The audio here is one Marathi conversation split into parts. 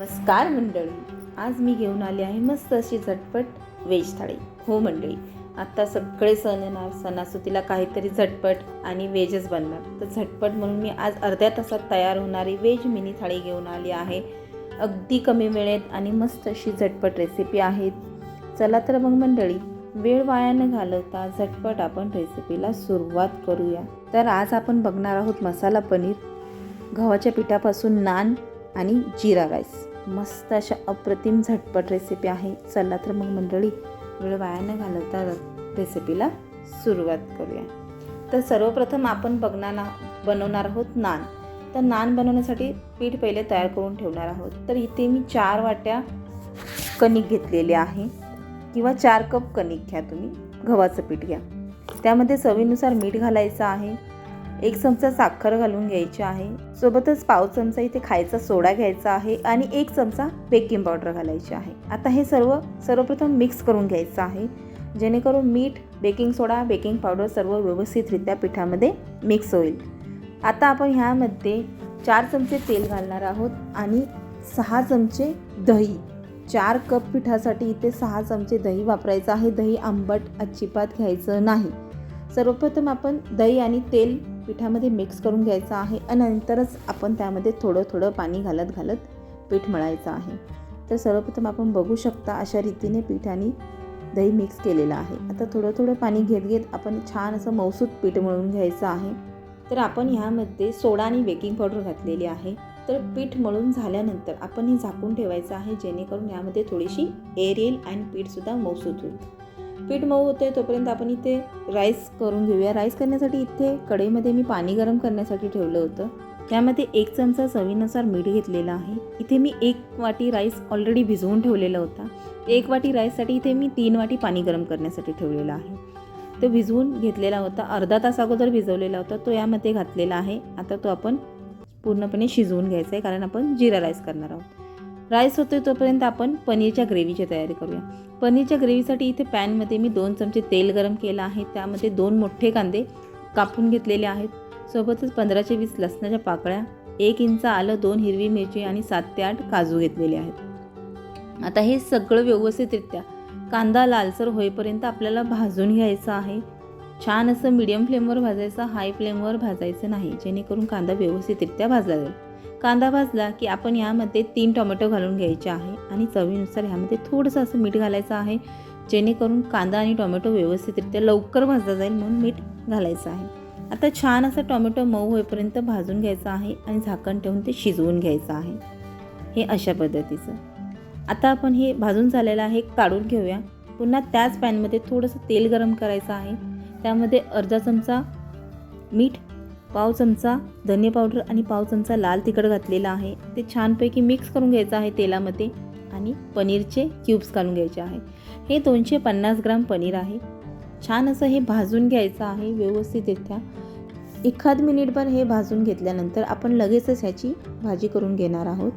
नमस्कार मंडळी. आज मी घेऊन आली आहे मस्त अशी झटपट व्हेज थाळी. हो मंडळी आता सगळे सण येणार सणासुदीला काहीतरी झटपट आणि व्हेजच बनणार. तर झटपट म्हणून मी आज अर्ध्या तासात तयार होणारी व्हेज मिनी थाळी घेऊन आली आहे. अगदी कमी वेळेत आणि मस्त अशी झटपट रेसिपी आहे. चला तर मग मंडळी वेळ वाया न घालवता झटपट आपण रेसिपीला सुरुवात करूया. तर आज आपण बघणार आहोत मसाला पनीर गव्हाच्या पिठापासून नान आणि जिरा राईस. मस्त अशा अप्रतिम झटपट रेसिपी आहे. चला तर मग मंडळी वेळ वाया न घालवता रेसिपीला सुरुवात करूया. तर सर्वप्रथम आपण बघणार बनवणार आहोत नान. तर नान बनवण्यासाठी पीठ पहिले तयार करून ठेवणार आहोत. तर इथे मी चार वाट्या कणिक घेतलेले आहे. किंवा चार कप कणिक घ्या तुम्ही. गव्हाचं पीठ घ्या. त्यामध्ये चवीनुसार मीठ घालायचं आहे. एक चमचा साखर घालून घ्यायची आहे. सोबतच पाव चमचा इथे खायचा सोडा घ्यायचा आहे आणि एक चमचा बेकिंग पावडर घालायची आहे. आता हे सर्व सर्वप्रथम मिक्स करून घ्यायचं आहे. जेणेकरून मीठ बेकिंग सोडा बेकिंग पावडर सर्व व्यवस्थितरित्या पिठामध्ये मिक्स होईल. आता आपण ह्यामध्ये चार चमचे तेल घालणार आहोत आणि सहा चमचे दही. चार कप पिठासाठी इथे सहा चमचे दही वापरायचं आहे. दही आंबट अजिबात घ्यायचं नाही. सर्वप्रथम आपण दही आणि तेल पिठामध्ये मिक्स करून घ्यायचं आहे आणि नंतरच आपण त्यामध्ये थोडं थोडं पाणी घालत घालत पीठ मळायचं आहे. तर सर्वप्रथम आपण बघू शकता अशा रीतीने पिठाने दही मिक्स केलेलं आहे. आता थोडं थोडं पाणी घेत घेत आपण छान असं मौसूद पीठ मळून घ्यायचं आहे. तर आपण ह्यामध्ये सोडा आणि बेकिंग पावडर घातलेली आहे. तर पीठ मळून झाल्यानंतर आपण हे झाकून ठेवायचं आहे जेणेकरून यामध्ये थोडीशी एअर येईल आणि पीठसुद्धा मौसूद होईल. पीठ मऊ होते आहे तोपर्यंत आपण इथे राईस करून घेऊया. राईस करण्यासाठी इथे कढईमध्ये मी पाणी गरम करण्यासाठी ठेवलं होतं. त्यामध्ये एक चमचा चवीनुसार मीठ घेतलेलं आहे. इथे मी एक वाटी राईस ऑलरेडी भिजवून ठेवलेला होता. एक वाटी राईससाठी इथे मी तीन वाटी पाणी गरम करण्यासाठी ठेवलेलं आहे. तो भिजवून घेतलेला होता. अर्धा तास अगोदर भिजवलेला होता. तो यामध्ये घातलेला आहे. आता तो आपण पूर्णपणे शिजवून घ्यायचा आहे कारण आपण जिरा राईस करणार आहोत. राईस होतो तोपर्यंत आपण पनीरच्या ग्रेव्हीची तयारी करूया. पनीरच्या ग्रेव्हीसाठी इथे पॅनमध्ये मी दोन चमचे तेल गरम केलं आहे. त्यामध्ये दोन मोठे कांदे कापून घेतलेले आहेत. सोबतच पंधराशे वीस लसणाच्या पाकळ्या एक इंच आलं दोन हिरवी मिरची आणि सात ते आठ काजू घेतलेले आहेत. आता हे सगळं व्यवस्थितरित्या कांदा लालसर होईपर्यंत आपल्याला भाजून घ्यायचं आहे. छान असं मीडियम फ्लेमवर भाजायचं हाय फ्लेमवर भाजायचं नाही. जेणेकरून कांदा व्यवस्थितरित्या भाजला जाईल. कांदा भाजला की आपण यामध्ये तीन टोमॅटो घालून घ्यायचे आहे आणि चवीनुसार ह्यामध्ये थोडंसं असं मीठ घालायचं आहे जेणेकरून कांदा आणि टोमॅटो व्यवस्थितरित्या लवकर भाजला जाईल म्हणून मीठ घालायचं आहे. आता छान असं टोमॅटो मऊ होईपर्यंत भाजून घ्यायचं आहे आणि झाकण ठेवून ते शिजवून घ्यायचं आहे. हे अशा पद्धतीचं. आता आपण हे भाजून झालेलं आहे काढून घेऊया. पुन्हा त्याच पॅनमध्ये थोडंसं तेल गरम करायचं आहे. त्यामध्ये अर्धा चमचा मीठ पाव चमचा धने पावडर आणि पाव चमचा लाल तिखट घातलेला आहे. ते छानपैकी मिक्स करून घ्यायचं आहे तेलामध्ये आणि पनीरचे क्यूब्स घालून घ्यायचे आहे हे दोनशे पन्नास ग्राम पनीर आहे. छान असं हे भाजून घ्यायचं आहे व्यवस्थितरित्या एखाद मिनिटभर हे भाजून घेतल्यानंतर आपण लगेचच ह्याची भाजी करून घेणार आहोत.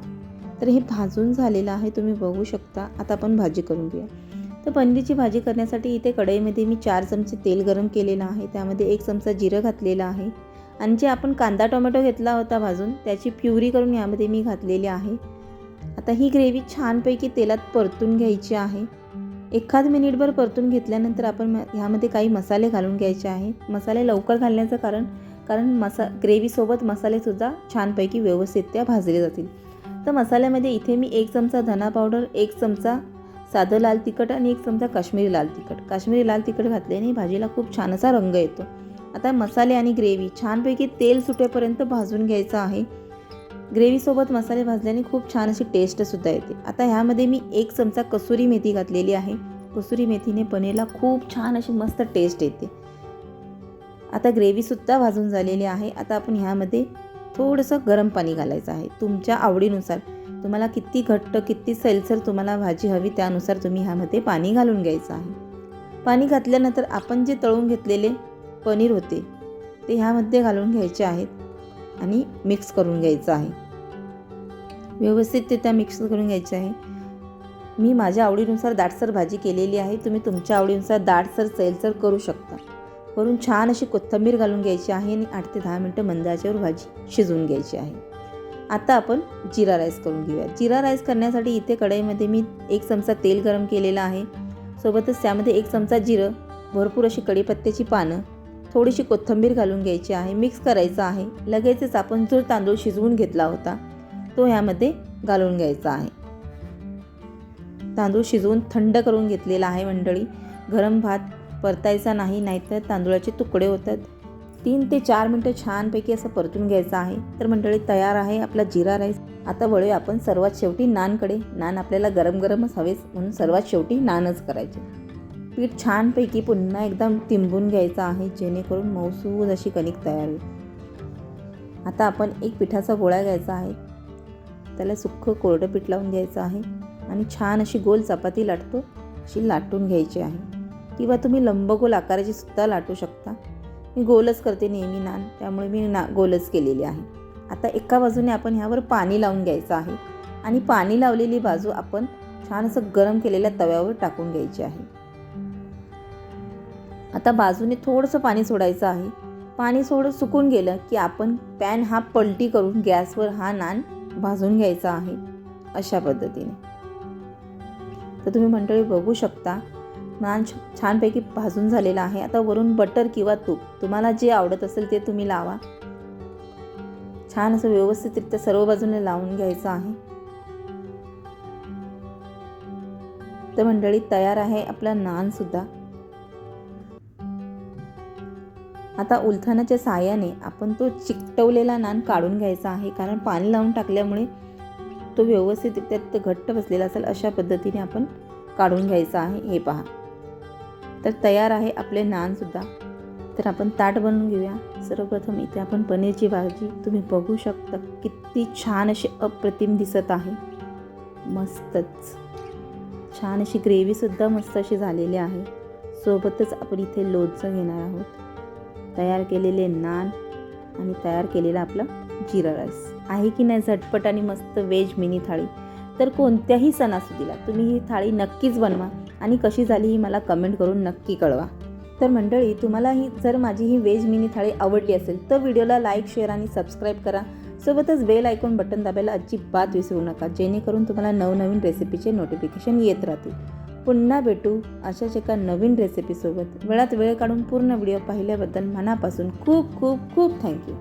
तर हे भाजून झालेलं आहे तुम्ही बघू शकता. आता आपण भाजी करून घेऊया. तर पनीरची भाजी करण्यासाठी इथे कढईमध्ये मी चार चमचे तेल गरम केलेलं आहे. त्यामध्ये एक चमचा जिरं घातलेलं आहे. आणि जे आपण कांदा टोमॅटो घेतला होता भाजून त्याची प्युरी करून यामध्ये मी घातलेली आहे. आता ही ग्रेव्ही छानपैकी तेलात परतून घ्यायची आहे. एखाद मिनिटभर परतून घेतल्यानंतर आपण म- ह्यामध्ये काही मसाले घालून घ्यायचे आहे. मसाले लवकर घालण्याचं कारण कारण मसा ग्रेव्हीसोबत मसालेसुद्धा छानपैकी व्यवस्थितत्या भाजले जातील. तर मसाल्यामध्ये इथे मी एक चमचा धना पावडर एक चमचा साधं लाल तिखट आणि एक चमचा काश्मीरी लाल तिखट. काश्मीरी लाल तिखट घातल्याने भाजीला खूप छान असा रंग येतो. आता मसाले आणि ग्रेव्ही छानपैकी तेल सुटेपर्यंत भाजून घ्यायचं आहे. ग्रेव्हीसोबत मसाले भाजल्याने खूप छान अशी टेस्टसुद्धा येते. आता ह्यामध्ये मी एक चमचा कसुरी मेथी घातलेली आहे. कसुरी मेथीने पनीरला खूप छान अशी मस्त टेस्ट येते. आता ग्रेव्हीसुद्धा भाजून झालेली आहे. आता आपण ह्यामध्ये थोडंसं गरम पाणी घालायचं आहे. तुमच्या आवडीनुसार तुम्हाला किती घट्ट किती सैलसर तुम्हाला भाजी हवी त्यानुसार तुम्ही ह्यामध्ये पाणी घालून घ्यायचं आहे. पाणी घातल्यानंतर आपण जे तळून घेतलेले पनीर होते ते ह्यामध्ये घालून घ्यायचे आहेत आणि मिक्स करून घ्यायचं आहे. व्यवस्थित ते त्या मिक्स करून घ्यायचे आहे. मी माझ्या आवडीनुसार दाटसर भाजी केलेली आहे. तुम्ही तुमच्या आवडीनुसार दाटसर सैलसर करू शकता. वरून छान अशी कोथिंबीर घालून घ्यायची आहे आणि आठ ते दहा मिनटं मंदाच्यावर भाजी शिजवून घ्यायची आहे. आता आपण जिरा राईस करून घेऊया. जिरा राईस करण्यासाठी इथे कढईमध्ये मी एक चमचा तेल गरम केलेलं आहे. सोबतच त्यामध्ये एक चमचा जिरं भरपूर अशी कढीपत्त्याची पानं थोडीशी कोथिंबीर घालून घ्यायची आहे मिक्स करायचं आहे. लगेचच आपण जो तांदूळ शिजवून घेतला होता तो ह्यामध्ये घालून घ्यायचा आहे. तांदूळ शिजवून थंड करून घेतलेला आहे मंडळी. गरम भात परतायचा नाही नाहीतर तांदूळाचे तुकडे होतात. तीन ते चार मिनटं छानपैकी असं परतून घ्यायचं आहे. तर मंडळी तयार आहे आपला जिरा राईस. आता वळूया आपण सर्वात शेवटी नानकडे. नान आपल्याला गरम गरमच हवेच म्हणून सर्वात शेवटी नानच करायचे. पीठ छानपैकी पुन्हा एकदम तिंबून घ्यायचं आहे जेणेकरून मौसूद अशी कणिक तयार होईल. आता आपण एक पिठाचा गोळा घ्यायचा आहे. त्याला सुक्खं कोरडं पीठ लावून घ्यायचं आहे आणि छान अशी गोल चपाती लाटतो अशी लाटून घ्यायची आहे. किंवा तुम्ही लंबगोल आकाराची सुद्धा लाटू शकता. मी गोलच करते नेहमी नान त्यामुळे मी ना गोलच केलेली आहे. आता एका बाजूने आपण ह्यावर पाणी लावून घ्यायचं आहे आणि पाणी लावलेली बाजू आपण छान असं गरम केलेल्या तव्यावर टाकून घ्यायची आहे. आता बाजूने थोडंसं पाणी सोडायचं आहे. पाणी थोडं सुकून गेलं की आपण पॅन हा पलटी करून गॅसवर हा नान भाजून घ्यायचा आहे अशा पद्धतीने. तर तुम्ही मंडळी बघू शकता नान छानपैकी भाजून झालेला आहे. आता वरून बटर किंवा तूप तुम्हाला जे आवडत असेल ते तुम्ही लावा. छान असं व्यवस्थितरित्या सर्व बाजूने लावून घ्यायचं आहे. तर मंडळी तयार आहे आपला नान आता उलथानाच्या साहाय्याने आपण तो चिकटवलेला नान काढून घ्यायचा आहे. कारण पाणी लावून टाकल्यामुळे तो व्यवस्थितरित्या त्यात घट्ट बसलेला असेल अशा पद्धतीने आपण काढून घ्यायचा आहे. हे पहा. तर तयार आहे आपले नानसुद्धा तर आपण ताट बनवून घेऊया. सर्वप्रथम इथे आपण पनीरची भाजी. तुम्ही बघू शकता किती छान अशी अप्रतिम दिसत आहे. मस्तच. छान अशी ग्रेव्हीसुद्धा मस्त अशी झालेली आहे. सोबतच आपण इथे लोणचं घेणार आहोत. तयार केलेले नान आणि तयार केलेला आपला जिरा राईस. आहे की नाही झटपट आणि मस्त वेज मिनी थाळी? तर कोणत्याही सणासुदीला तुम्ही ही थाळी नक्कीच बनवा आणि कशी झाली ही मला कमेंट करून नक्की कळवा. तर मंडळी तुम्हाला ही जर माझी ही व्हेज मिनी थाळी आवडली असेल तर व्हिडिओला लाईक शेअर आणि सबस्क्राईब करा. सोबतच बेल ऐकून बटन दाबायला अजिबात विसरू नका जेणेकरून तुम्हाला नवनवीन रेसिपीचे नोटिफिकेशन येत राहतील. पुन्हा भेटू अशाच एका नवीन रेसिपीसोबत वेळात वेळ काढून पूर्ण व्हिडिओ पाहिल्याबद्दल मनापासून खूप खूप खूप थँक्यू